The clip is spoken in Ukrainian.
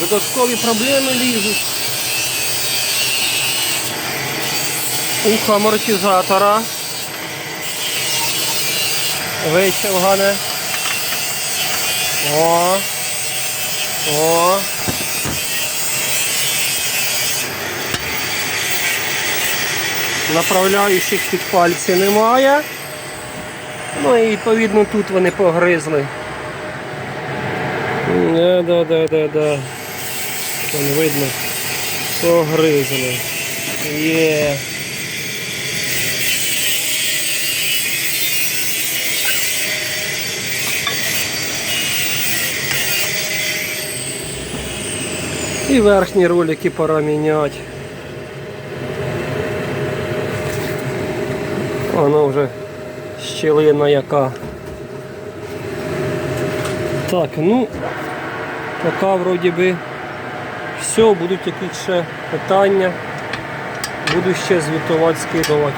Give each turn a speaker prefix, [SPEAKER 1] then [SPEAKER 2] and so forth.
[SPEAKER 1] Додаткові проблеми лізуть. Ухо амортизатора. Вичавгане. О. О. Направляючих під пальці немає. Ну і відповідно тут вони погризли. Да, да, да, да, да. Вон видно. Погризли. Є. І верхні ролики пора міняти. Воно вже щілина яка. Так, ну поки вроді би все, будуть якісь ще питання. Буду ще звітувати, скидувати.